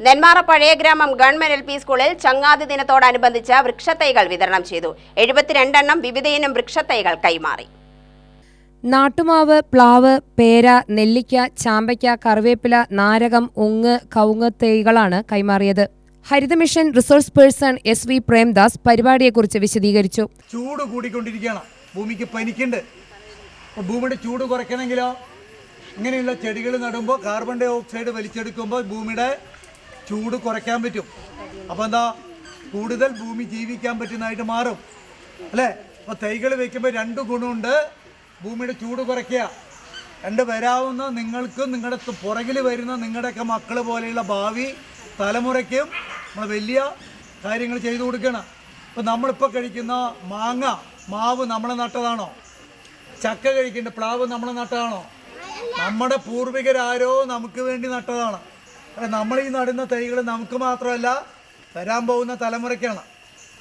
നെന്മാറ പഴയഗ്രാമം government L P സ്കൂളിൽ ചങ്ങാതി ദിനത്തോടനുബന്ധിച്ച് വൃക്ഷത്തൈകൾ വിതരണം ചെയ്തു. എഴുപത്തിരണ്ടെണ്ണം വിവിധയിനം വൃക്ഷത്തൈകൾ കൈമാറി. നാട്ടുമാവ് പ്ലാവ് പേര നെല്ലിക്ക ചാമ്പയ്ക്ക കറിവേപ്പില നാരകം ഉങ്ങ് കവുങ്ങ് തൈകളാണ് കൈമാറിയത്. Haritha mission resource person S V Premdas പരിപാടിയെക്കുറിച്ച് വിശദീകരിച്ചു. ചൂട് കൂടിക്കൊണ്ടിരിക്കുകയാണ്. ഭൂമിക്ക് പനിക്കുണ്ട്. ഭൂമിയുടെ ചൂട് കുറയ്ക്കണമെങ്കിലോ? ഇങ്ങനെയുള്ള ചെടികൾ നടുമ്പോൾ കാർബൺ ഡൈ ഓക്സൈഡ് വലിച്ചെടുക്കുമ്പോൾ ഭൂമിയുടെ ചൂട് കുറയ്ക്കാൻ പറ്റും. അപ്പോൾ എന്താ? കൂടുതൽ ഭൂമി ജീവിക്കാൻ പറ്റുന്നതായിട്ട് മാറും. അല്ലേ? അപ്പോൾ തൈകൾ വെക്കുമ്പോൾ രണ്ട് ഗുണമുണ്ട്. ഭൂമിയുടെ ചൂട് കുറയ്ക്കുക. രണ്ട് വരാവുന്ന നിങ്ങൾക്കും നിങ്ങളുടെ പുറകിൽ വരുന്ന നിങ്ങളുടെയൊക്കെ മക്കൾ പോലെയുള്ള ഭാവി തലമുറയ്ക്കും നമ്മൾ വലിയ കാര്യങ്ങൾ ചെയ്തു കൊടുക്കണം. ഇപ്പം നമ്മളിപ്പോൾ കഴിക്കുന്ന മാങ്ങ മാവ് നമ്മൾ നട്ടതാണോ? ചക്ക കഴിക്കേണ്ട പ്ലാവ് നമ്മൾ നട്ടതാണോ? നമ്മുടെ പൂർവികരാരോ നമുക്ക് വേണ്ടി നട്ടതാണ്. നമ്മൾ ഈ നടുന്ന തൈകൾ നമുക്ക് മാത്രമല്ല വരാൻ പോകുന്ന തലമുറയ്ക്കാണ്.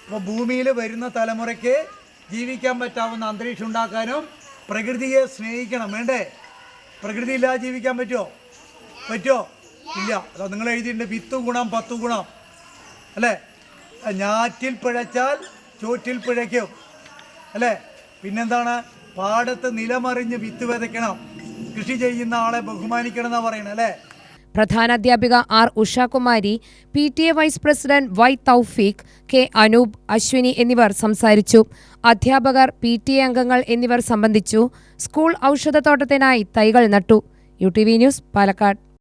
അപ്പോൾ ഭൂമിയിൽ വരുന്ന തലമുറയ്ക്ക് ജീവിക്കാൻ പറ്റാവുന്ന അന്തരീക്ഷം ഉണ്ടാക്കാനും പ്രകൃതിയെ സ്നേഹിക്കണം. വേണ്ടേ? പ്രകൃതി ഇല്ലാതെ ജീവിക്കാൻ പറ്റുമോ? പറ്റുമോ? ഇല്ല. അതാ നിങ്ങൾ എഴുതിയിട്ടുണ്ട് വിത്ത് ഗുണം പത്ത് ഗുണം. അല്ലേ? ഞാറ്റിൽ പിഴച്ചാൽ ചോറ്റിൽ പിഴയ്ക്കും. അല്ലേ? പിന്നെന്താണ്? പാടത്ത് നിലമറിഞ്ഞ് വിത്ത് വിതയ്ക്കണം. കൃഷി ചെയ്യുന്ന ആളെ ബഹുമാനിക്കണം എന്നാണ് പറയണത് അല്ലേ? പ്രധാനാധ്യാപിക R Ushakumari P T A vice president Y Thoufeeq K Anoop Ashwini എന്നിവർ സംസാരിച്ചു. അധ്യാപകർ പി ടി എ അംഗങ്ങൾ എന്നിവർ സംബന്ധിച്ചു. സ്കൂൾ ഔഷധത്തോട്ടത്തിനായി തൈകൾ നട്ടു. U T V news Palakkad.